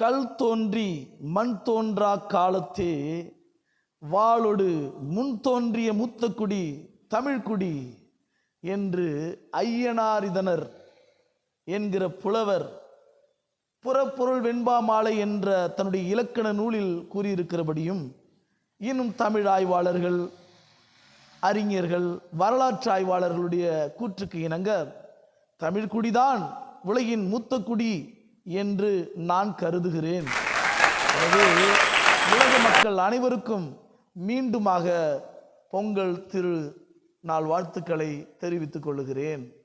கல் தோன்றி மண் தோன்றா காலத்தே வாளொடு முன் தோன்றிய மூத்தக்குடி தமிழ்குடி என்று ஐயனாரிதனர் என்கிற புலவர் புறப்பொருள் வெண்பா மாலை என்ற தன்னுடைய இலக்கண நூலில் கூறியிருக்கிறபடியும் இன்னும் தமிழ் ஆய்வாளர்கள் அறிஞர்கள் வரலாற்று ஆய்வாளர்களுடைய கூற்றுக்கு இணங்க தமிழ்குடிதான் உலகின் மூத்த குடி என்று நான் கருதுகிறேன். எனவே உலக மக்கள் அனைவருக்கும் மீண்டுமாக பொங்கல் திரு நாள் வாழ்த்துக்களை தெரிவித்துக் கொள்கிறேன்.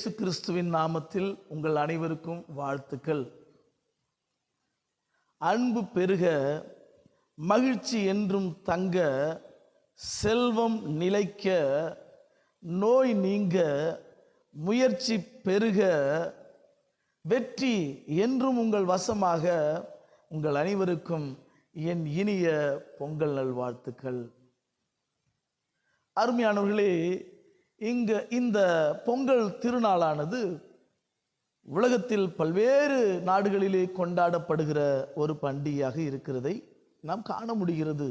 இயேசு கிறிஸ்துவின் நாமத்தில் உங்கள் அனைவருக்கும் வாழ்த்துக்கள். அன்பு பெருக மகிழ்ச்சி என்றும் தங்க செல்வம் நிலைக்க நோய் நீங்க முயற்சி பெருக வெற்றி என்றும் உங்கள் வசமாக உங்கள் அனைவருக்கும் என் இனிய பொங்கல் நல்வாழ்த்துக்கள். அருமையானவர்களே இங்கு இந்த பொங்கல் திருநாளானது உலகத்தில் பல்வேறு நாடுகளிலே கொண்டாடப்படுகிற ஒரு பண்டிகையாக இருக்கிறதை நாம் காண முடிகிறது.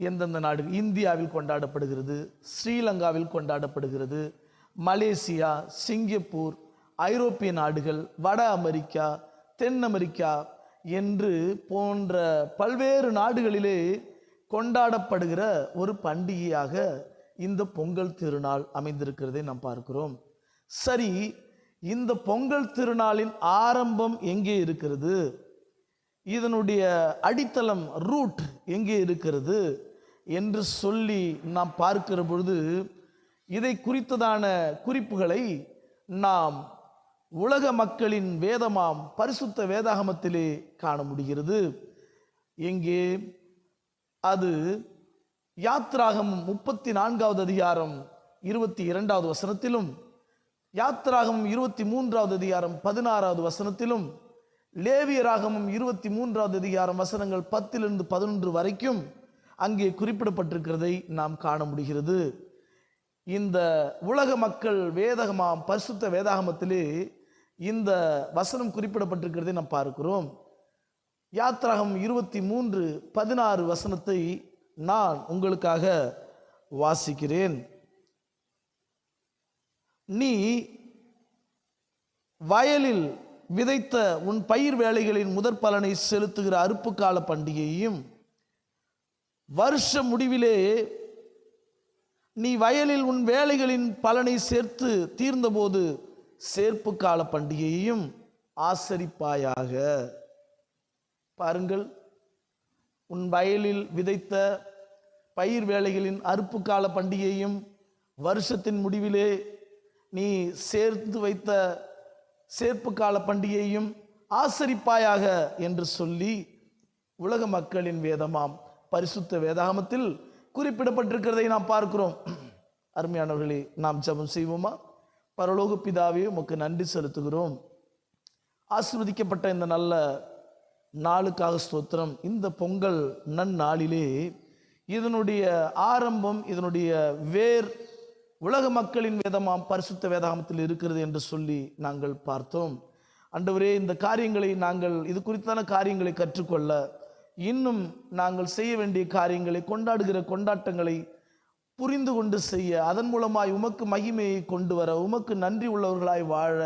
எந்தெந்த நாடு இந்தியாவில் கொண்டாடப்படுகிறது ஸ்ரீலங்காவில் கொண்டாடப்படுகிறது மலேசியா சிங்கப்பூர் ஐரோப்பிய நாடுகள் வட அமெரிக்கா தென் அமெரிக்கா என்று போன்ற பல்வேறு நாடுகளிலே கொண்டாடப்படுகிற ஒரு பண்டிகையாக இந்த பொங்கல் திருநாள் அமைந்திருக்கிறதை நாம் பார்க்கிறோம். சரி இந்த பொங்கல் திருநாளின் ஆரம்பம் எங்கே இருக்கிறது? இதனுடைய அடித்தளம் ரூட் எங்கே இருக்கிறது? என்று சொல்லி நாம் பார்க்கிற பொழுது இதை குறித்ததான குறிப்புகளை நாம் உலக மக்களின் வேதமாம் பரிசுத்த வேதாகமத்திலே காண முடிகிறது. எங்கே? அது யாத்ராகம் முப்பத்தி நான்காவது அதிகாரம் இருபத்தி இரண்டாவது வசனத்திலும் யாத்ராகம் இருபத்தி மூன்றாவது அதிகாரம் பதினாறாவது வசனத்திலும் லேவியராகமும் இருபத்தி மூன்றாவது அதிகாரம் வசனங்கள் பத்திலிருந்து பதினொன்று வரைக்கும் அங்கே குறிப்பிடப்பட்டிருக்கிறதை நாம் காண முடிகிறது. இந்த உலக மக்கள் வேதகமாம் பரிசுத்த வேதாகமத்திலே இந்த வசனம் குறிப்பிடப்பட்டிருக்கிறதை நாம் பார்க்கிறோம். யாத்ராகம் இருபத்தி மூன்று பதினாறு வசனத்தை நான் உங்களுக்காக வாசிக்கிறேன். நீ வயலில் விதைத்த உன் பயிர் வேலைகளின் முதற் பலனை செலுத்துகிற அறுப்பு கால பண்டிகையையும் வருஷ முடிவிலே நீ வயலில் உன் வேலைகளின் பலனை சேர்த்து தீர்ந்தபோது சேர்ப்பு கால பண்டிகையையும் ஆசரிப்பாயாக. பாருங்கள் உன் வயலில் விதைத்த பயிர் வேலைகளின் அறுப்பு கால பண்டிகையும் வருஷத்தின் முடிவிலே நீ சேர்த்து வைத்த சேர்ப்பு கால பண்டிகையும் ஆசரிப்பாயாக என்று சொல்லி உலக மக்களின் வேதமாம். பரிசுத்த வேதாகமத்தில் குறிப்பிடப்பட்டிருக்கிறதை நாம் பார்க்கிறோம். அருமையானவர்களே நாம் ஜெபம் செய்வோமா? பரலோக பிதாவே உமக்கு நன்றி செலுத்துகிறோம். ஆசிர்வதிக்கப்பட்ட இந்த நல்ல நாளுக்காக ஸ்தோத்திரம். இந்த பொங்கல் நன்னாளிலே இதனுடைய ஆரம்பம் இதனுடைய வேர் உலக மக்களின் வேதமாம் பரிசுத்த வேதாகமத்தில் இருக்கிறது என்று சொல்லி நாங்கள் பார்த்தோம். அன்றுவரே இந்த காரியங்களை நாங்கள் இது குறித்தான காரியங்களை கற்றுக்கொள்ள இன்னும் நாங்கள் செய்ய வேண்டிய காரியங்களை கொண்டாடுகிற கொண்டாட்டங்களை புரிந்து கொண்டு செய்ய அதன் மூலமாய் உமக்கு மகிமையை கொண்டு வர உமக்கு நன்றி உள்ளவர்களாய் வாழ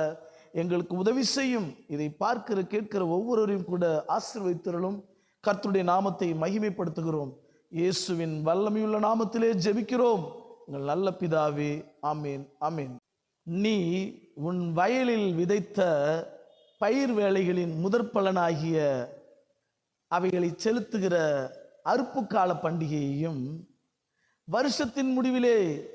எங்களுக்கு உதவி செய்யும். இதை பார்க்கிற கேட்கிற ஒவ்வொருவரையும் கூட ஆசிர்வதித்தருளும். கர்த்தருடைய நாமத்தை மகிமைப்படுத்துகிறோம். இயேசுவின் வல்லமையுள்ள நாமத்திலே ஜெபிக்கிறோம். உங்கள் நல்ல பிதாவே அமீன் அமீன் நீ உன் வயலில் விதைத்த பயிர் வேலைகளின் முதற் பலனாகிய அவைகளை செலுத்துகிற அறுப்பு கால பண்டிகையையும் வருஷத்தின் முடிவிலே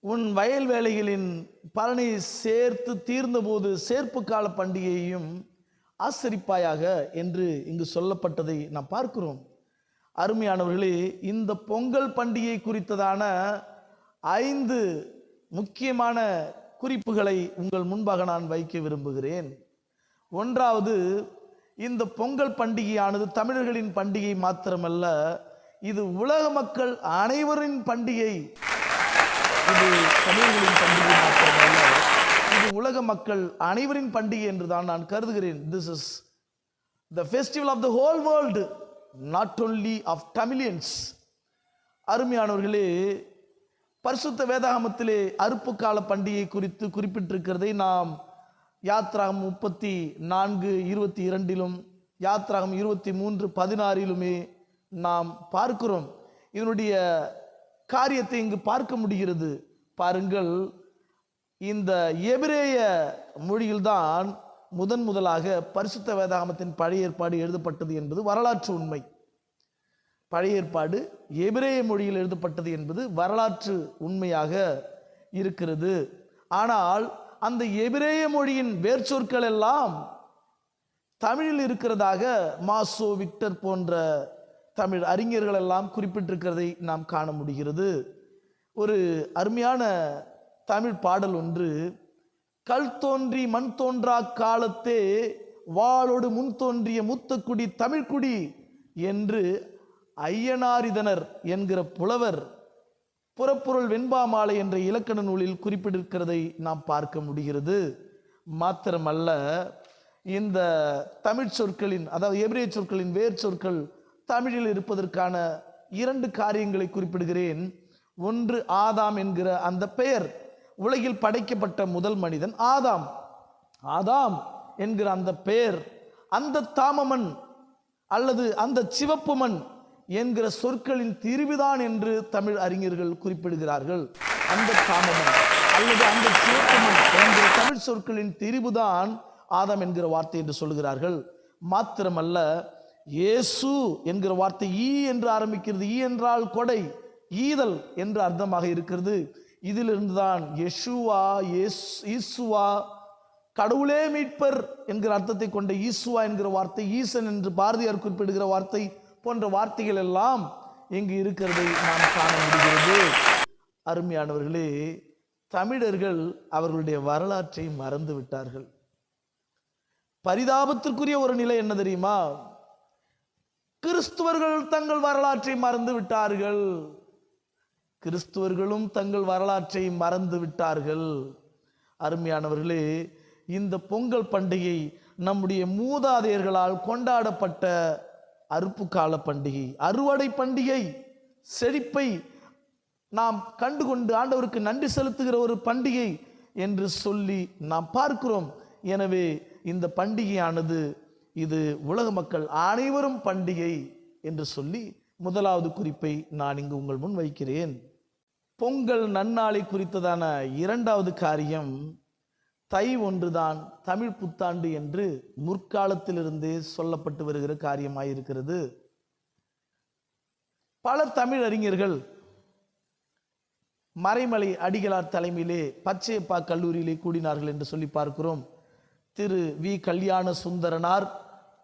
உன் வயல் வேலைகளின் பலனை சேர்த்து தீர்ந்தபோது சேர்ப்பு கால பண்டிகையையும் ஆசரிப்பாயாக என்று இங்கு சொல்லப்பட்டதை நாம் பார்க்கிறோம். அருமையானவர்களே இந்த பொங்கல் பண்டிகை குறித்ததான ஐந்து முக்கியமான குறிப்புகளை உங்கள் முன்பாக நான் வைக்க விரும்புகிறேன். ஒன்றாவது இந்த பொங்கல் பண்டிகையானது தமிழர்களின் பண்டிகை மாத்திரமல்ல இது உலக மக்கள் அனைவரின் பண்டிகை. இது தமிழர்களின் பண்டிகை மாத்திரமல்ல இது உலக மக்கள் அனைவரின் பண்டிகை என்று தான் நான் கருதுகிறேன். This is the festival of the whole world not only of Tamilians அருமையானவர்களே பரிசுத்த வேதாகமத்திலே அறுப்பு கால பண்டிகை குறித்து குறிப்பிட்டிருக்கிறதை நாம் யாத்ராகம் முப்பத்தி நான்கு இருபத்தி இரண்டிலும் யாத்ராகம் இருபத்தி மூன்று பதினாறிலுமே நாம் பார்க்கிறோம். இதனுடைய காரியத்தை இங்கு பார்க்க முடிகிறது. பாருங்கள் இந்த எபிரேய மொழியில்தான் முதன் முதலாக பரிசுத்த வேதாகமத்தின் பழைய ஏற்பாடு எழுதப்பட்டது என்பது வரலாற்று உண்மை. பழைய ஏற்பாடு எபிரேய மொழியில் எழுதப்பட்டது என்பது வரலாற்று உண்மையாக இருக்கிறது. ஆனால் அந்த எபிரேய மொழியின் வேர்ச்சொற்கள் எல்லாம் தமிழில் இருக்கிறதாக மாசோ விக்டர் போன்ற தமிழ் அறிஞர்கள் எல்லாம் குறிப்பிட்டிருக்கிறதை நாம் காண முடிகிறது. ஒரு அருமையான தமிழ் பாடல் ஒன்று கல் தோன்றி மண் தோன்றா காலத்தே வாளோடு முன் தோன்றிய மூத்தக்குடி தமிழ்க்குடி என்று ஐயனாரிதனர் என்கிற புலவர் புறப்பொருள் வெண்பா மாலை என்ற இலக்கண நூலில் குறிப்பிட்டிருக்கிறதை நாம் பார்க்க முடிகிறது. மாத்திரமல்ல இந்த தமிழ் சொற்களின் அதாவது எபிரேய சொற்களின் வேர் சொற்கள் தமிழில் இருப்பதற்கான இரண்டு காரியங்களை குறிப்பிடுகிறேன். ஒன்று ஆதாம் என்கிற அந்த பெயர். உலகில் படைக்கப்பட்ட முதல் மனிதன் ஆதாம். ஆதாம் என்கிற அந்த பெயர் அந்த தாமமன் அல்லது அந்த சிவப்பு மண் என்கிற சொற்களின் தீர்வுதான் என்று தமிழ் அறிஞர்கள் குறிப்பிடுகிறார்கள். அந்த தாமமன் அல்லது அந்த சிவப்பு மண் என்கிற தமிழ் சொற்களின் திரிவுதான் ஆதாம் என்கிற வார்த்தை என்று சொல்கிறார்கள். மாத்திரமல்ல இயேசு என்கிற வார்த்தை ஈ என்று ஆரம்பிக்கிறது. ஈ என்றால் கொடை ஈதல் என்று அர்த்தமாக இருக்கிறது. இதிலிருந்து தான் யெஷுவா ஈசுவா கடவுளே மீட்பர் என்கிற அர்த்தத்தை கொண்ட ஈசுவா என்கிற வார்த்தை ஈசன் என்று பாரதியார் குறிப்பிடுகிற வார்த்தை போன்ற வார்த்தைகள் எல்லாம் இங்கு இருக்கிறதை நாம் காண முடிகிறது. அருமையானவர்களே தமிழர்கள் அவர்களுடைய வரலாற்றை மறந்து விட்டார்கள். பரிதாபத்திற்குரிய ஒரு நிலை என்ன தெரியுமா? கிறிஸ்துவர்கள் தங்கள் வரலாற்றை மறந்து விட்டார்கள். கிறிஸ்துவர்களும் தங்கள் வரலாற்றை மறந்து விட்டார்கள் அருமையானவர்களே இந்த பொங்கல் பண்டிகை நம்முடைய மூதாதையர்களால் கொண்டாடப்பட்ட அறுப்பு கால பண்டிகை அறுவடை பண்டிகை செழிப்பை நாம் கண்டுகொண்டு ஆண்டவருக்கு நன்றி செலுத்துகிற ஒரு பண்டிகை என்று சொல்லி நாம் பார்க்கிறோம். எனவே இந்த பண்டிகையானது இது உலக மக்கள் அனைவரும் பண்டிகை என்று சொல்லி முதலாவது குறிப்பை நான் இங்கு உங்கள் முன் வைக்கிறேன். பொங்கல் நன்னாளை குறித்ததான இரண்டாவது காரியம் தை ஒன்றுதான் தமிழ் புத்தாண்டு என்று முற்காலத்திலிருந்தே சொல்லப்பட்டு வருகிற காரியமாயிருக்கிறது. பல தமிழ் அறிஞர்கள் மறைமலை அடிகளார் தலைமையிலே பச்சையப்பா கல்லூரியிலே கூடினார்கள் என்று சொல்லி பார்க்கிறோம். திரு வி. கல்யாண சுந்தரனார்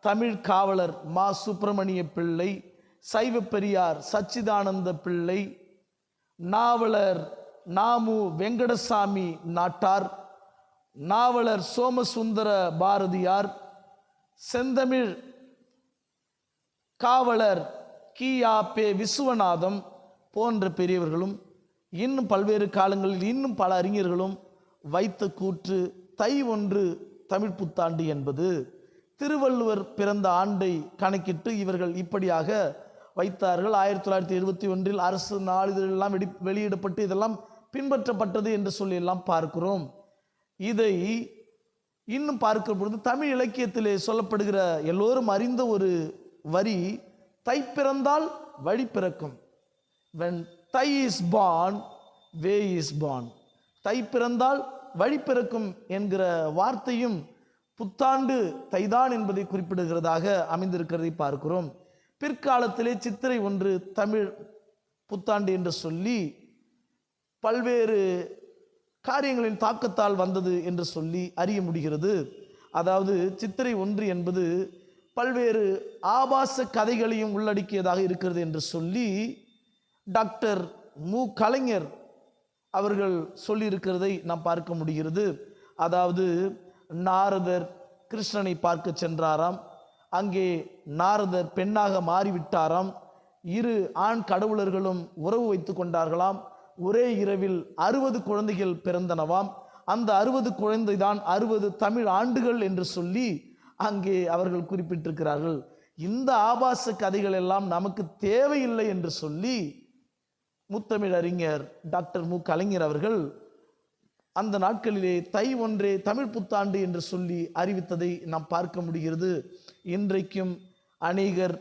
தமிழ் காவலர் மா. சுப்பிரமணிய பிள்ளை சைவ பெரியார் சச்சிதானந்த பிள்ளை நாவலர் நாமு வெங்கடசாமி நாட்டார். நாவலர் சோமசுந்தர பாரதியார். செந்தமிழ் காவலர் கியா பே. விஸ்வநாதம் போன்ற பெரியவர்களும் இன்னும் பல்வேறு காலங்களில் இன்னும் பல அறிஞர்களும் வைத்த கூற்று தை ஒன்று தமிழ் புத்தாண்டு என்பது. திருவள்ளுவர் பிறந்த ஆண்டை கணக்கிட்டு இவர்கள் இப்படியாக வைத்தார்கள். ஆயிரத்தி தொள்ளாயிரத்தி இருபத்தி ஒன்றில் அரசு நாளிதழெல்லாம் வெடி வெளியிடப்பட்டு இதெல்லாம் பின்பற்றப்பட்டது என்று சொல்லி எல்லாம் பார்க்கிறோம். இதை இன்னும் பார்க்கிற பொழுது தமிழ் இலக்கியத்திலே சொல்லப்படுகிற எல்லோரும் அறிந்த ஒரு வரி தை பிறந்தால் வழி பிறக்கும். When Thai is born way is born Thai பிறந்தால் வழி பிறக்கும் என்கிற வார்த்தையும் புத்தாண்டு தைதான் என்பதை குறிப்பிடுகிறதாக அமைந்திருக்கிறதை பார்க்கிறோம். பிற்காலத்திலே சித்திரை ஒன்று தமிழ் புத்தாண்டு என்று சொல்லி பல்வேறு காரியங்களின் தாக்கத்தால் வந்தது என்று சொல்லி அறிய முடிகிறது. அதாவது சித்திரை ஒன்று என்பது பல்வேறு ஆபாச கதைகளையும் உள்ளடக்கியதாக இருக்கிறது என்று சொல்லி டாக்டர் மு. கலைஞர் அவர்கள் சொல்லியிருக்கிறதை நாம் பார்க்க முடிகிறது. அதாவது நாரதர் கிருஷ்ணனை பார்க்க சென்றாராம். அங்கே நாரதர் பெண்ணாக மாறிவிட்டாராம். இரு ஆண் கடவுளர்களும் உறவு வைத்து கொண்டார்களாம். ஒரே இரவில் அறுபது குழந்தைகள் பிறந்தனவாம். அந்த அறுபது குழந்தைதான் அறுபது தமிழ் ஆண்டுகள் என்று சொல்லி அங்கே அவர்கள் குறிப்பிட்டிருக்கிறார்கள். இந்த ஆபாச கதைகள் எல்லாம் நமக்கு தேவையில்லை என்று சொல்லி முத்தமிழ் அறிஞர் டாக்டர் மு. கலைஞர் அவர்கள் அந்த நாட்களிலே தை ஒன்றே தமிழ் புத்தாண்டு என்று சொல்லி அறிவித்ததை நாம் பார்க்க முடிகிறது. இன்றைக்கும் அநேகர்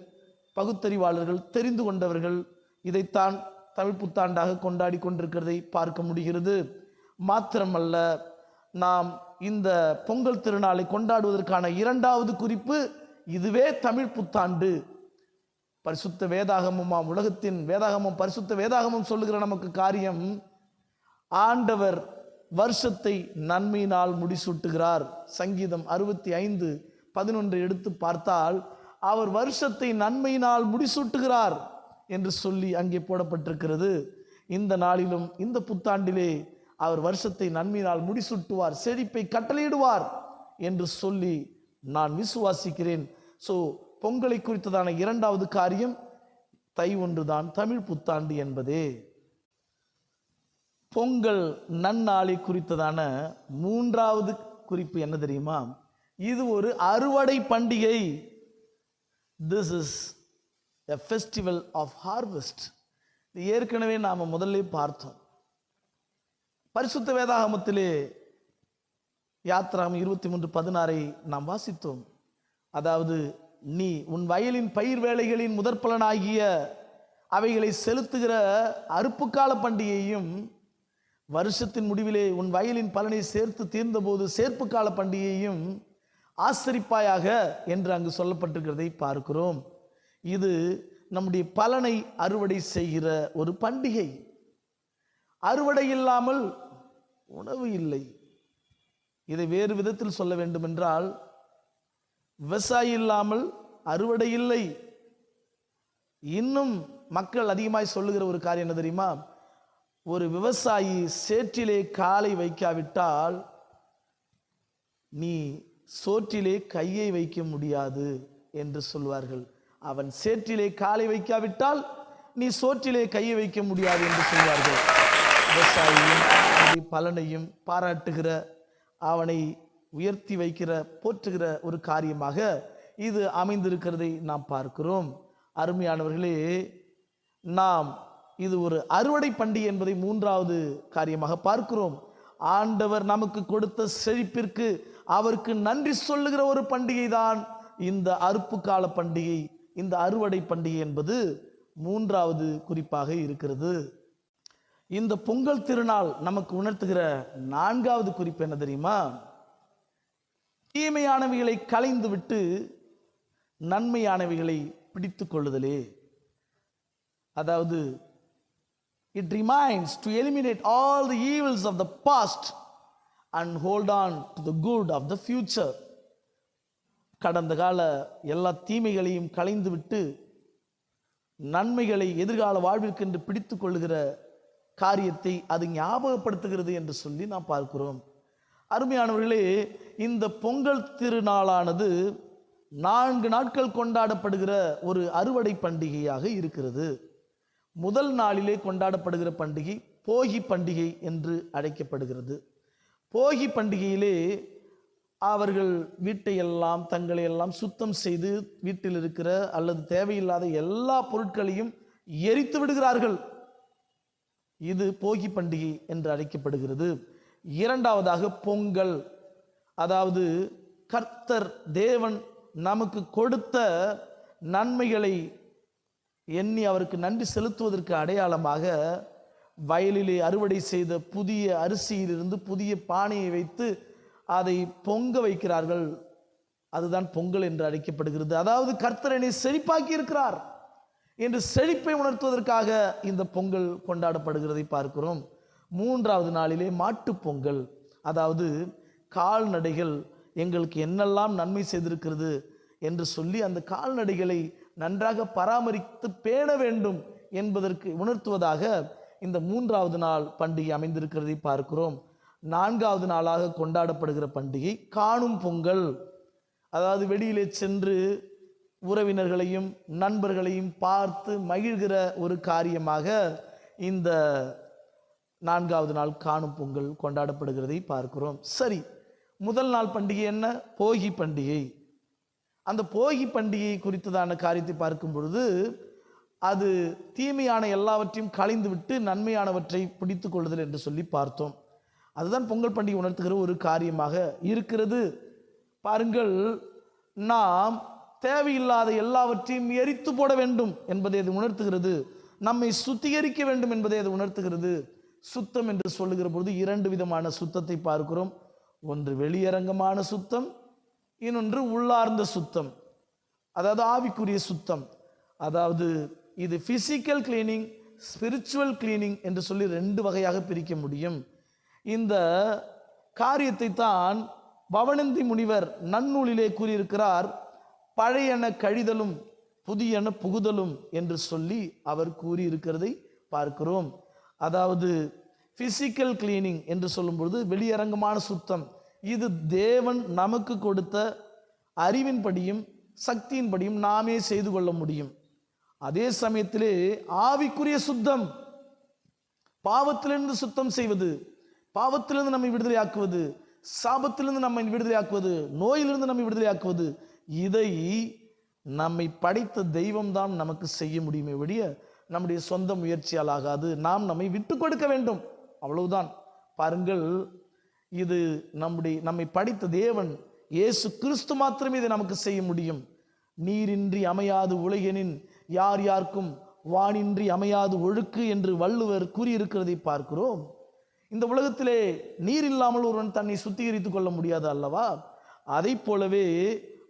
பகுத்தறிவாளர்கள் தெரிந்து கொண்டவர்கள் இதைத்தான் தமிழ் புத்தாண்டாக கொண்டாடி கொண்டிருக்கிறதை பார்க்க முடிகிறது. மாத்திரமல்ல நாம் இந்த பொங்கல் திருநாளை கொண்டாடுவதற்கான இரண்டாவது குறிப்பு இதுவே தமிழ் புத்தாண்டு. பரிசுத்த வேதாகமமாம் உலகத்தின் வேதாகமம் பரிசுத்த வேதாகமம் சொல்லுகிற நமக்கு காரியம் ஆண்டவர் வருஷத்தை நன்மையினால் முடிசூட்டுகிறார். சங்கீதம் அறுபத்தி ஐந்து பதினொன்று எடுத்து பார்த்தால் அவர் வருஷத்தை நன்மையினால் முடிசூட்டுகிறார் என்று சொல்லி அங்கே போடப்பட்டிருக்கிறது. இந்த நாளிலும் இந்த புத்தாண்டிலே அவர் வருஷத்தை நன்மையினால் முடிசூட்டுவார் செழிப்பை கட்டளையிடுவார் என்று சொல்லி நான் விசுவாசிக்கிறேன். ஸோ பொங்கலை குறித்ததான இரண்டாவது காரியம் தை ஒன்றுதான் தமிழ் புத்தாண்டு என்பதே. பொங்கல் நன்னாளை குறித்ததான மூன்றாவது குறிப்பு என்ன தெரியுமா? இது ஒரு அறுவடை பண்டிகை. This is a festival of harvest இது ஏற்கனவே நாம் முதல்ல பார்த்தோம். பரிசுத்த வேதாகமத்திலே யாத்ராம் இருபத்தி மூன்று பதினாறை நாம் வாசித்தோம். அதாவது நீ உன் வயலின் பயிர் வேலைகளின் முதற்பலனாகிய அவைகளை செலுத்துகிற அறுப்புக்கால பண்டிகையையும் வருஷத்தின் முடிவிலே உன் வயலின் பலனை சேர்த்து தீர்ந்தபோது சேர்ப்பு கால பண்டிகையையும் ஆசரிப்பாயாக என்று அங்கு சொல்லப்பட்டிருக்கிறதை பார்க்கிறோம். இது நம்முடைய பலனை அறுவடை செய்கிற ஒரு பண்டிகை. அறுவடை இல்லாமல் உணவு இல்லை. இதை வேறு விதத்தில் சொல்ல வேண்டுமென்றால் விவசாயி இல்லாமல் அறுவடை இல்லை. இன்னும் மக்கள் அதிகமாய் சொல்லுகிற ஒரு காரியம் என்ன தெரியுமா? ஒரு விவசாயி சேற்றிலே காலை வைக்காவிட்டால் நீ சோற்றிலே கையை வைக்க முடியாது என்று சொல்வார்கள். அவன் சேற்றிலே காலை வைக்காவிட்டால் நீ சோற்றிலே கையை வைக்க முடியாது என்று சொல்வார்கள். விவசாயியும் பலனையும் பாராட்டுகிற அவனை உயர்த்தி வைக்கிற போற்றுகிற ஒரு காரியமாக இது அமைந்திருக்கிறதை நாம் பார்க்கிறோம். அருமையானவர்களே நாம் இது ஒரு அறுவடை பண்டிகை என்பதை மூன்றாவது காரியமாக பார்க்கிறோம். ஆண்டவர் நமக்கு கொடுத்த செழிப்பிற்கு அவருக்கு நன்றி சொல்லுகிற ஒரு பண்டிகை தான் இந்த அறுப்பு கால பண்டிகை இந்த அறுவடை பண்டிகை என்பது மூன்றாவது குறிப்பாக இருக்கிறது. இந்த பொங்கல் திருநாள் நமக்கு உணர்த்துகிற நான்காவது குறிப்பு என்ன தெரியுமா? தீமையானவைகளை கலைந்து விட்டு நன்மையானவைகளை பிடித்து கொள்ளுதலே. அதாவது it reminds to eliminate all the evils of the past and hold on to the good of the future கடந்த கால எல்லா தீமைகளையும் களைந்து விட்டு நன்மைகளை எதிர்கால வாழ்விற்கென்று பிடித்து கொள்ளுகிற காரியத்தை அது ஞாபகப்படுத்துகிறது என்று சொல்லி நாம் பார்க்கிறோம். அருமையானவர்களே இந்த பொங்கல் திருநாளானது நான்கு நாட்கள் கொண்டாடப்படுகிற ஒரு அறுவடை பண்டிகையாக இருக்கிறது. முதல் நாளிலே கொண்டாடப்படுகிற பண்டிகை போகி பண்டிகை என்று அழைக்கப்படுகிறது. போகி பண்டிகையிலே அவர்கள் வீட்டை எல்லாம் தங்களை எல்லாம் சுத்தம் செய்து வீட்டில் இருக்கிற அல்லது தேவையில்லாத எல்லா பொருட்களையும் எரித்து விடுகிறார்கள். இது போகி பண்டிகை என்று அழைக்கப்படுகிறது. இரண்டாவதாக பொங்கல். அதாவது கர்த்தர் தேவன் நமக்கு கொடுத்த நன்மைகளை எண்ணி அவருக்கு நன்றி செலுத்துவதற்கு அடையாளமாக வயலிலே அறுவடை செய்த புதிய அரிசியிலிருந்து புதிய பானையை வைத்து அதை பொங்க வைக்கிறார்கள். அதுதான் பொங்கல் என்று அழைக்கப்படுகிறது. அதாவது கர்த்தர் என்னை செழிப்பாக்கி இருக்கிறார் என்று செழிப்பை உணர்த்துவதற்காக இந்த பொங்கல் கொண்டாடப்படுகிறதை பார்க்கிறோம். மூன்றாவது நாளிலே மாட்டுப் பொங்கல். அதாவது கால்நடைகள் எங்களுக்கு என்னெல்லாம் நன்மை செய்திருக்கிறது என்று சொல்லி அந்த கால்நடைகளை நன்றாக பராமரித்து பேண வேண்டும் என்பதற்கு உணர்த்துவதாக இந்த மூன்றாவது நாள் பண்டிகை அமைந்திருக்கிறதை பார்க்கிறோம். நான்காவது நாளாக கொண்டாடப்படுகிற பண்டிகை காணும் பொங்கல். அதாவது வெளியிலே சென்று உறவினர்களையும் நண்பர்களையும் பார்த்து மகிழ்கிற ஒரு காரியமாக இந்த நான்காவது நாள் காணும் பொங்கல் கொண்டாடப்படுகிறதை பார்க்கிறோம். சரி முதல் நாள் பண்டிகை என்ன? போகி பண்டிகை. அந்த போகி பண்டிகை குறித்ததான காரியத்தை பார்க்கும் பொழுது அது தீமையான எல்லாவற்றையும் களைந்து விட்டு நன்மையானவற்றை பிடித்து கொள்ளுதல் என்று சொல்லி பார்த்தோம். அதுதான் பொங்கல் பண்டிகை உணர்த்துகிற ஒரு காரியமாக இருக்கிறது. பாருங்கள் நாம் தேவையில்லாத எல்லாவற்றையும் எரித்து போட வேண்டும் என்பதை அது உணர்த்துகிறது. நம்மை சுத்திகரிக்க வேண்டும் என்பதை அது உணர்த்துகிறது. சுத்தம் என்று சொல்லுகிற பொழுது இரண்டு விதமான சுத்தத்தை பார்க்கிறோம். ஒன்று வெளியரங்கமான சுத்தம் இன்னொன்று உள்ளார்ந்த சுத்தம். அதாவது ஆவிக்குரிய சுத்தம். அதாவது இது பிசிக்கல் கிளீனிங் ஸ்பிரிச்சுவல் கிளீனிங் என்று சொல்லி ரெண்டு வகையாக பிரிக்க முடியும். இந்த காரியத்தை தான் பவனந்தி முனிவர் நன்னூலிலே கூறியிருக்கிறார் பழையன கழிதலும் புதியன புகுதலும் என்று சொல்லி அவர் கூறியிருக்கிறதை பார்க்கிறோம். அதாவது பிசிக்கல் கிளீனிங் என்று சொல்லும்பொழுது வெளியரங்கமான சுத்தம். இது தேவன் நமக்கு கொடுத்த அறிவின்படியும் சக்தியின்படியும் நாமே செய்து கொள்ள முடியும். அதே சமயத்திலே ஆவிக்குரிய சுத்தம். பாவத்திலிருந்து சுத்தம் செய்வது பாவத்திலிருந்து நம்மை விடுதலை ஆக்குவது சாபத்திலிருந்து நம்மை விடுதலையாக்குவது நோயிலிருந்து நம்மை விடுதலை ஆக்குவது இதை நம்மை படைத்த தெய்வம்தான் நமக்கு செய்ய முடியுமே ஒழிய நம்முடைய சொந்த முயற்சியால் ஆகாது. நாம் நம்மை விட்டு கொடுக்க வேண்டும். அவ்வளவுதான். பாருங்கள் இது நம்முடைய நம்மை படைத்த தேவன் இயேசு கிறிஸ்து மாத்திரமே இதை நமக்கு செய்ய முடியும். நீரின்றி அமையாது உலகெனின் யார் யாருக்கும் வானின்றி அமையாது ஒழுக்கு என்று வள்ளுவர் கூறியிருக்கிறதை பார்க்கிறோம். இந்த உலகத்திலே நீர் இல்லாமல் ஒருவன் தன்னை சுத்திகரித்துக் கொள்ள முடியாது அல்லவா? அதை போலவே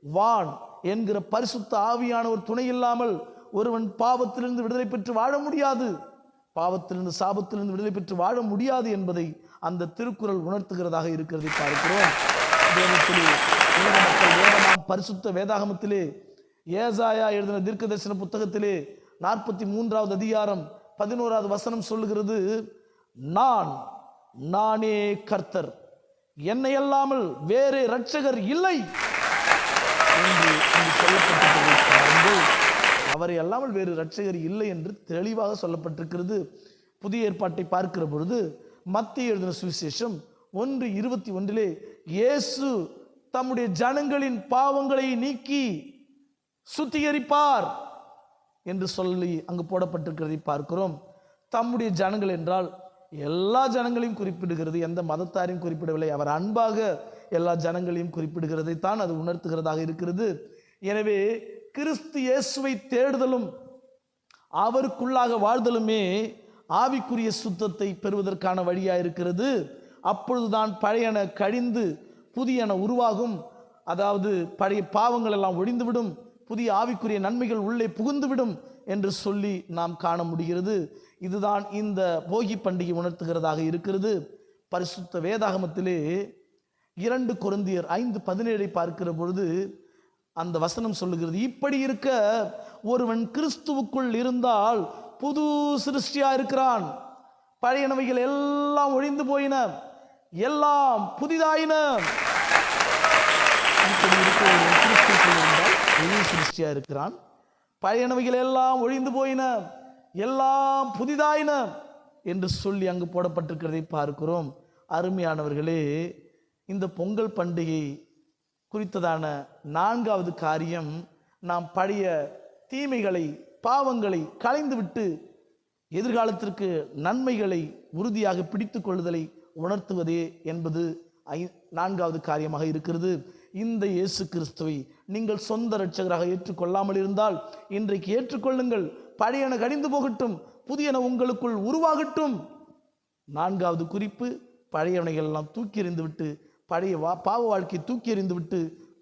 வான் என்கிற பரிசுத்த ஆவியான ஒரு துணை இல்லாமல் ஒருவன் பாவத்திலிருந்து விடுதலை பெற்று வாழ முடியாது. பாவத்திலிருந்து சாபத்திலிருந்து விடுதலை பெற்று வாழ முடியாது என்பதை அந்த திருக்குறள் உணர்த்துகிறதாக இருக்கிறதை பார்க்கிறோம். வேதத்திலே மக்கள் வேதமாம் பரிசுத்த வேதாகமத்திலே ஏசாயா எழுதின தீர்க்க தரிசன புத்தகத்திலே நாற்பத்தி மூன்றாவது அதிகாரம் பதினோராவது வசனம் சொல்லுகிறது நான் நானே கர்த்தர். என்னை அல்லாமல் வேறு இரட்சகர் இல்லை. என்று சொல்லப்பட்டிருக்கிறது. அவரை அல்லாமல் வேறு இரட்சகர் இல்லை என்று தெளிவாக சொல்லப்பட்டிருக்கிறது. புதிய ஏற்பாட்டை பார்க்கிற பொழுது மத்திய எழுதின சுவிசேஷம் ஒன்று இருபத்தி ஒன்றிலே இயேசு தம்முடைய ஜனங்களின் பாவங்களை நீக்கி சுத்திகரிப்பார் என்று சொல்லி அங்கு போடப்பட்டிருக்கிறதை பார்க்கிறோம். தம்முடைய ஜனங்கள் என்றால் எல்லா ஜனங்களையும் குறிப்பிடுகிறது எந்த மதத்தாரையும் குறிப்பிடவில்லை. அவர் அன்பாக எல்லா ஜனங்களையும் குறிப்பிடுகிறதை தான் அது உணர்த்துகிறதாக இருக்கிறது. எனவே கிறிஸ்து இயேசுவை தேடுதலும் அவருக்குள்ளாக வாழ்தலுமே ஆவிக்குரிய சுத்தத்தை பெறுவதற்கான வழியாக இருக்கிறது. அப்பொழுதுதான் பழையன கழிந்து புதியன உருவாகும். அதாவது பழைய பாவங்கள் எல்லாம் ஒழிந்துவிடும். புதிய ஆவிக்குரிய நன்மைகள் உள்ளே புகுந்துவிடும் என்று சொல்லி நாம் காண முடிகிறது. இதுதான் இந்த போகி பண்டிகை உணர்த்துகிறதாக இருக்கிறது. பரிசுத்த வேதாகமத்திலே இரண்டு கொருந்தியர் ஐந்து பதினேழை பார்க்கிற பொழுது அந்த வசனம் சொல்லுகிறது. இப்படி இருக்க ஒருவன் கிறிஸ்துவுக்குள் இருந்தால் புது சிருஷ்டியாக இருக்கிறான். பழையனவைகள் எல்லாம் ஒழிந்து போயின. எல்லாம் புதிதாயின. இப்படி இருந்தால் புது இருக்கிறான். பழையனவைகள் எல்லாம் ஒழிந்து போயின. எல்லாம் புதிதாயின என்று சொல்லி அங்கு போடப்பட்டிருக்கிறதை பார்க்கிறோம். அருமையானவர்களே இந்த பொங்கல் பண்டிகை குறித்ததான நான்காவது காரியம் நாம் பழைய தீமைகளை பாவங்களை களைந்துவிட்டு எதிர்காலத்திற்கு நன்மைகளை உறுதியாக பிடித்து கொள்ளுதலை உணர்த்துவதே என்பது ஐ நான்காவது காரியமாக இருக்கிறது. இந்த இயேசு கிறிஸ்துவை நீங்கள் சொந்த இரட்சகராக ஏற்றுக்கொள்ளாமல் இருந்தால் இன்றைக்கு ஏற்றுக்கொள்ளுங்கள். பழையன கடிந்து போகட்டும் புதியன உங்களுக்குள் உருவாகட்டும். நான்காவது குறிப்பு பழையவனைகள் எல்லாம் தூக்கி எறிந்துவிட்டு பழைய வா பாவ வாழ்க்கையை தூக்கி எறிந்துவிட்டு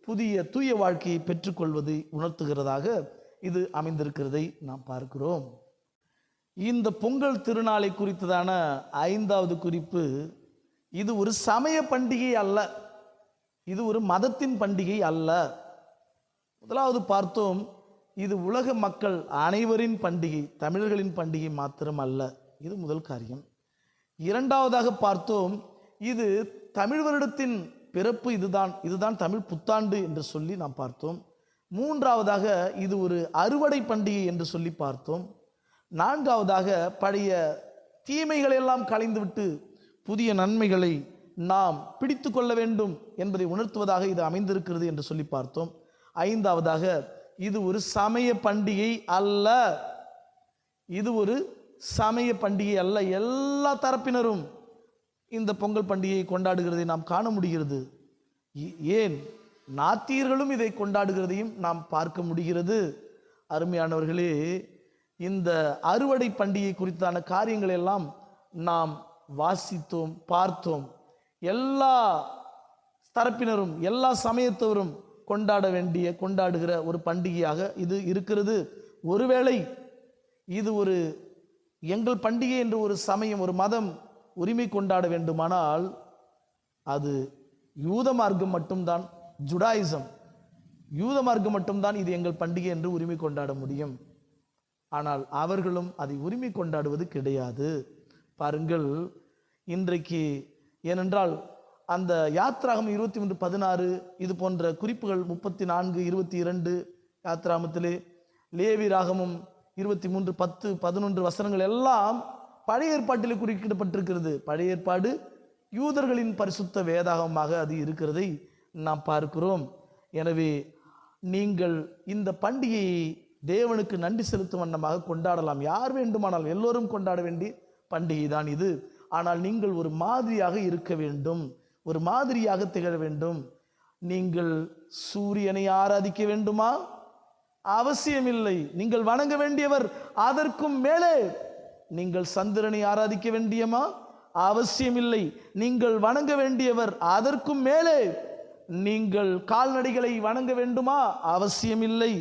புதிய தூய வாழ்க்கையை பெற்றுக்கொள்வதை உணர்த்துகிறதாக இது அமைந்திருக்கிறதை நாம் பார்க்கிறோம். இந்த பொங்கல் திருநாளை குறித்ததான ஐந்தாவது குறிப்பு இது ஒரு சமய பண்டிகை அல்ல. இது ஒரு மதத்தின் பண்டிகை அல்ல. முதலாவது பார்த்தோம் இது உலக மக்கள் அனைவரின் பண்டிகை தமிழர்களின் பண்டிகை மாத்திரம் அல்ல இது முதல் காரியம். இரண்டாவதாக பார்த்தோம் இது தமிழ் வருடத்தின் பிறப்பு இதுதான் இதுதான் தமிழ் புத்தாண்டு என்று சொல்லி நாம் பார்த்தோம். மூன்றாவதாக இது ஒரு அறுவடை பண்டிகை என்று சொல்லி பார்த்தோம். நான்காவதாக பழைய தீமைகளெல்லாம் களைந்துவிட்டு புதிய நன்மைகளை நாம் பிடித்து கொள்ள வேண்டும் என்பதை உணர்த்துவதாக இது அமைந்திருக்கிறது என்று சொல்லி பார்த்தோம். ஐந்தாவதாக இது ஒரு சமய பண்டிகை அல்ல. இது ஒரு சமய பண்டிகை அல்ல. எல்லா தரப்பினரும் இந்த பொங்கல் பண்டிகையை கொண்டாடுகிறதை நாம் காண முடிகிறது. ஏ- ஏன்? நாத்தியர்களும் இதை கொண்டாடுகிறதையும் நாம் பார்க்க முடிகிறது. அருமையானவர்களே இந்த அறுவடை பண்டிகை குறித்தான காரியங்களை எல்லாம் நாம் வாசித்தோம் பார்த்தோம். எல்லா தரப்பினரும் எல்லா சமயத்தவரும் கொண்டாட வேண்டிய கொண்டாடுகிற ஒரு பண்டிகையாக இது இருக்கிறது. ஒருவேளை இது ஒரு எங்கள் பண்டிகை என்று ஒரு சமயம் ஒரு மதம் உரிமை கொண்டாட வேண்டுமானால் அது யூத மார்க்கம் மட்டும்தான் ஜுடாயிசம். யூத மார்க்கம் மட்டும்தான் இது எங்கள் பண்டிகை என்று உரிமை கொண்டாட முடியும். ஆனால் அவர்களும் அதை உரிமை கொண்டாடுவது கிடையாது. பாருங்கள் இன்றைக்கு ஏனென்றால் அந்த யாத்ராகம் இருபத்தி மூன்று பதினாறு இது போன்ற குறிப்புகள் முப்பத்தி நான்கு இருபத்தி இரண்டு யாத்ராமத்திலே லேவி ராகமும் இருபத்தி மூன்று பத்து பதினொன்று வசனங்கள் எல்லாம் பழைய ஏற்பாட்டில் குறிப்பிடப்பட்டிருக்கிறது. பழைய ஏற்பாடு யூதர்களின் பரிசுத்த வேதாகமாக அது இருக்கிறதை நாம் பார்க்கிறோம். எனவே நீங்கள் இந்த பண்டிகையை தேவனுக்கு நன்றி செலுத்தும் வண்ணமாக கொண்டாடலாம். யார் வேண்டுமானால் எல்லோரும் கொண்டாட வேண்டிய பண்டிகை தான் இது. ஆனால் நீங்கள் ஒரு மாதிரியாக இருக்க வேண்டும். ஒரு மாதிரியாக திகழ வேண்டும். நீங்கள் சூரியனை ஆராதிக்க வேண்டுமா? அவசியமில்லை. நீங்கள் வணங்க வேண்டியவர் அதற்கும் மேலே. நீங்கள் சந்திரனை ஆராதிக்க வேண்டியமா? அவசியமில்லை. நீங்கள் வணங்க வேண்டியவர் அதற்கும் மேலே. நீங்கள் கால்நடைகளை வணங்க வேண்டுமா? அவசியமில்லை.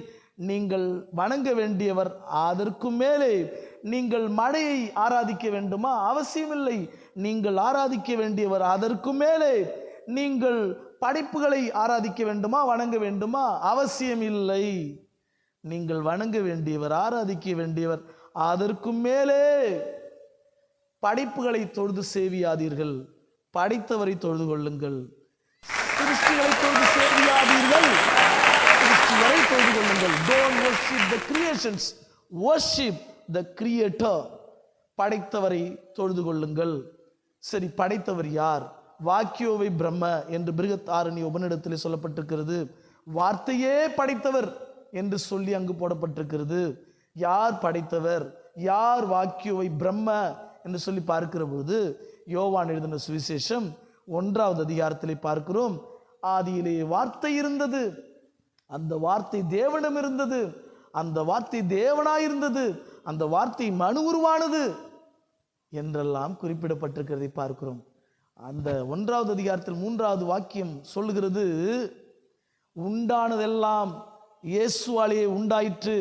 நீங்கள் வணங்க வேண்டியவர் அதற்கும் மேலே. நீங்கள் மழையை ஆராதிக்க வேண்டுமா? அவசியமில்லை. நீங்கள் ஆராதிக்க வேண்டியவர் அதற்கும் மேலே. நீங்கள் படைப்புகளை ஆராதிக்க வேண்டுமா? வணங்க வேண்டுமா? அவசியம் இல்லை நீங்கள் வணங்க வேண்டியவர் ஆராதிக்க வேண்டியவர் அதற்கும் மேலே. படைப்புகளை தொழுது சேவியாதீர்கள். படைத்தவரை தொழுது கொள்ளுங்கள். சிருஷ்டிகளை தொழுது சேவியாதீர்கள். சிருஷ்டிகளை தொழுது கொள்ளுங்கள். Don't worship the creations worship the creator படைத்தவரை தொழுது கொள்ளுங்கள். சரி படைத்தவர் யார்? வாக்கியோவை பிரம்ம என்று பிருகத் ஆரணி உபனிடத்திலே சொல்லப்பட்டிருக்கிறது. வார்த்தையே படைத்தவர் என்று சொல்லி அங்கு போடப்பட்டிருக்கிறது. யார் படைத்தவர்? யார் வாக்கியோவை பிரம்ம என்று சொல்லி பார்க்கிற பொழுது யோவான் எழுதின சுவிசேஷம் ஒன்றாவது அதிகாரத்திலே பார்க்கிறோம். ஆதியிலே வார்த்தை இருந்தது. அந்த வார்த்தை தேவனம் இருந்தது. அந்த வார்த்தை தேவனாயிருந்தது. அந்த வார்த்தை மனு உருவானது என்றெல்லாம் குறிப்பிடப்பட்டிருக்கிறதை பார்க்கிறோம். அந்த ஒன்றாவது அதிகாரத்தில் மூன்றாவது வாக்கியம் சொல்லுகிறது உண்டானதெல்லாம் இயேசுவாலேயே உண்டாயிற்று.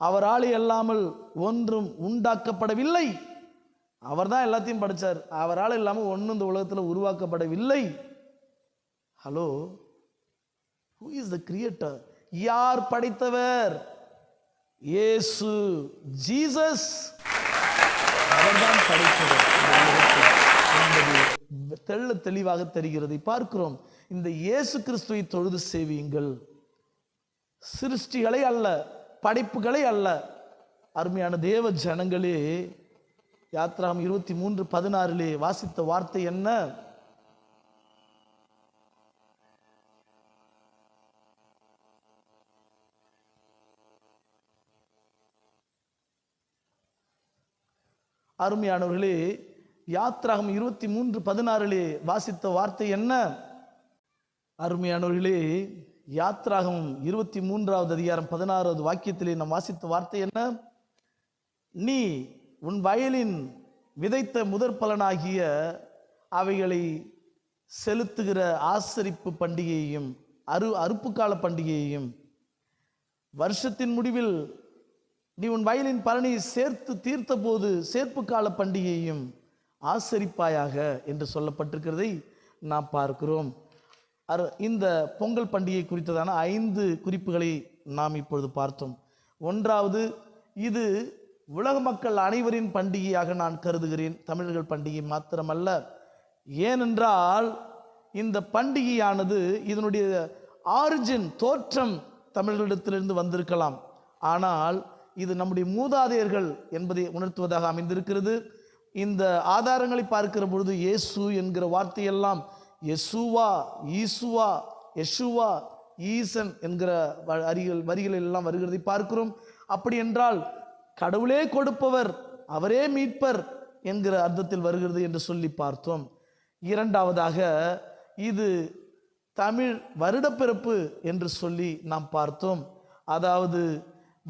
அவராலே அல்லாமல் ஒன்றும் உண்டாக்கப்படவில்லை. அவர் தான் எல்லாத்தையும் படைச்சார். அவரால் இல்லாமல் ஒன்றும் இந்த உலகத்தில் உருவாக்கப்படவில்லை. Hello who is the creator யார் படைத்தவர்? இயேசு ஜீசஸ். அவர்தான் படைத்தவர் தெள்ள தெளிவாக தெரிகிறதை பார்க்கிறோம். இந்த இயேசு கிறிஸ்துவை தொழுது சேவியுங்கள் சிருஷ்டிகளை அல்ல படைப்புகளை அல்ல. அருமையான தேவ ஜனங்களே யாத்ராம் இருபத்தி மூன்று பதினாறிலே வாசித்த வார்த்தை என்ன? அருமையானவர்களே யாத்ராகம் இருபத்தி மூன்று பதினாறிலே வாசித்த வார்த்தை என்ன? அருமையானவர்களே யாத்ராகம் இருபத்தி மூன்றாவது அதிகாரம் பதினாறாவது வாக்கியத்திலே நாம் வாசித்த வார்த்தை என்ன? நீ உன் வயலின் விதைத்த முதற் பலனாகிய அவைகளை செலுத்துகிற ஆசரிப்பு பண்டிகையையும் அரு அறுப்புக்கால பண்டிகையையும் வருஷத்தின் முடிவில் நீ உன் வயலின் பலனை சேர்த்து தீர்த்த போது சேர்ப்பு கால பண்டிகையையும் ஆசரிப்பாயாக என்று சொல்லப்பட்டிருக்கிறதை நாம் பார்க்கிறோம். அரு- இந்த பொங்கல் பண்டிகை குறித்ததான ஐந்து குறிப்புகளை நாம் இப்பொழுது பார்த்தோம். ஒன்றாவது இது உலக மக்கள் அனைவரின் பண்டிகையாக நான் கருதுகிறேன். தமிழர்கள் பண்டிகை மாத்திரமல்ல. ஏனென்றால் இந்த பண்டிகையானது இதனுடைய ஆரிஜின் தோற்றம் தமிழர்களிடத்திலிருந்து வந்திருக்கலாம். ஆனால் இது நம்முடைய மூதாதையர்கள் என்பதை உணர்த்துவதாக அமைந்திருக்கிறது. இந்த ஆதாரங்களை பார்க்கிற பொழுது இயேசு என்கிற வார்த்தையெல்லாம் எசுவா ஈசுவா எஷுவா ஈசன் என்கிற வ- வரிகள் வரிகள் எல்லாம் வருகிறதை பார்க்கிறோம். அப்படி என்றால் கடவுளே கொடுப்பவர் அவரே மீட்பர் என்கிற அர்த்தத்தில் வருகிறது என்று சொல்லி பார்த்தோம். இரண்டாவதாக இது தமிழ் வருடப்பிறப்பு என்று சொல்லி நாம் பார்த்தோம். அதாவது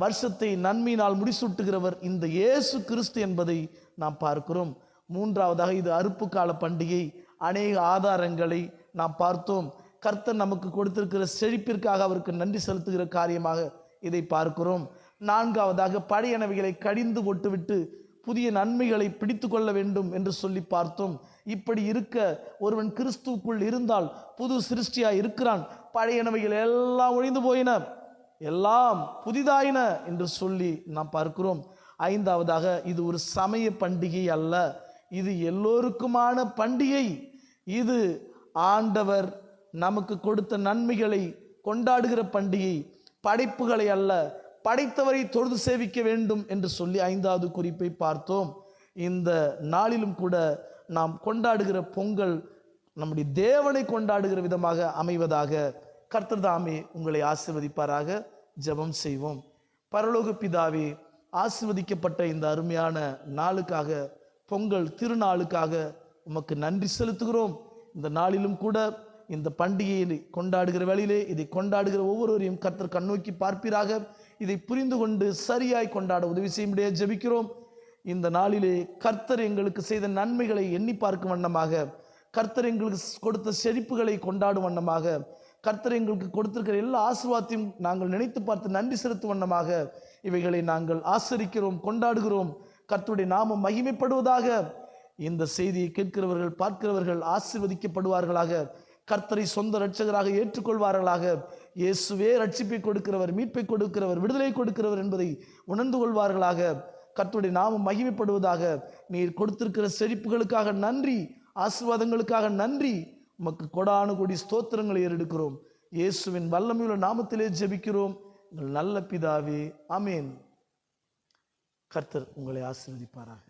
வருஷத்தை நன்மையினால் முடிசூட்டுகிறவர் இந்த இயேசு கிறிஸ்து என்பதை நாம் பார்க்கிறோம். மூன்றாவதாக இது அறுப்பு கால பண்டிகை. அநேக ஆதாரங்களை நாம் பார்த்தோம். கர்த்தர் நமக்கு கொடுத்திருக்கிற செழிப்பிற்காக அவருக்கு நன்றி செலுத்துகிற காரியமாக இதை பார்க்கிறோம். நான்காவதாக பழையனவைகளை கடிந்து ஒட்டுவிட்டு புதிய நன்மைகளை பிடித்து கொள்ள வேண்டும் என்று சொல்லி பார்த்தோம். இப்படி இருக்க ஒருவன் கிறிஸ்துவுக்குள் இருந்தால் புது சிருஷ்டியாக இருக்கிறான். பழையனவைகள் எல்லாம் ஒழிந்து போயின. எல்லாம் புதிதாயின என்று சொல்லி நாம் பார்க்கிறோம். ஐந்தாவதாக இது ஒரு சமய பண்டிகை அல்ல. இது எல்லோருக்குமான பண்டிகை. இது ஆண்டவர் நமக்கு கொடுத்த நன்மைகளை கொண்டாடுகிற பண்டிகை. படைப்புகளை அல்ல படைத்தவரை தொழுது சேவிக்க வேண்டும் என்று சொல்லி ஐந்தாவது குறிப்பை பார்த்தோம். இந்த நாளிலும் கூட நாம் கொண்டாடுகிற பொங்கல் நம்முடைய தேவனை கொண்டாடுகிற விதமாக அமைவதாக கர்த்தர் தாமே உங்களை ஆசிர்வதிப்பாராக. ஜெபம் செய்வோம். பரலோக பிதாவே ஆசிர்வதிக்கப்பட்ட இந்த அருமையான நாளுக்காக பொங்கல் திருநாளுக்காக உமக்கு நன்றி செலுத்துகிறோம். இந்த நாளிலும் கூட இந்த பண்டிகையை கொண்டாடுகிற வேளையிலே இதை கொண்டாடுகிற ஒவ்வொருவரையும் கர்த்தர் கண்ணோக்கி பார்ப்பீராக. இதை புரிந்து கொண்டு சரியாய் கொண்டாட உதவி செய்யும்படியாக ஜெபிக்கிறோம். இந்த நாளிலே கர்த்தர் எங்களுக்கு செய்த நன்மைகளை எண்ணி பார்க்கும் வண்ணமாக கர்த்தர் எங்களுக்கு கொடுத்த செழிப்புகளை கொண்டாடும் வண்ணமாக கர்த்தர் எங்களுக்கு கொடுத்திருக்கிற எல்லா ஆசிர்வாதத்தையும் நாங்கள் நினைத்து பார்த்து நன்றி செலுத்தும் வண்ணமாக இவைகளை நாங்கள் ஆசரிக்கிறோம் கொண்டாடுகிறோம். கர்த்தருடைய நாமம் மகிமைப்படுவதாக இந்த செய்தியை கேட்கிறவர்கள் பார்க்கிறவர்கள் ஆசிர்வதிக்கப்படுவார்களாக. கர்த்தரை சொந்த ரட்சகராக ஏற்றுக்கொள்வார்களாக. இயேசுவே ரட்சிப்பை கொடுக்கிறவர் மீட்பை கொடுக்கிறவர் விடுதலை கொடுக்கிறவர் என்பதை உணர்ந்து கொள்வார்களாக. கர்த்தருடைய நாமம் மகிமைப்படுவதாக. நீர் கொடுத்திருக்கிற செழிப்புகளுக்காக நன்றி ஆசீர்வாதங்களுக்காக நன்றி. உமக்கு கொடானு கொடி ஸ்தோத்திரங்களை ஏறெடுக்கிறோம். இயேசுவின் வல்லமையுள்ள நாமத்திலே ஜெபிக்கிறோம். எங்கள் நல்ல பிதாவே அமேன் கர்த்தர் உங்களை ஆசீர்வதிப்பாராக.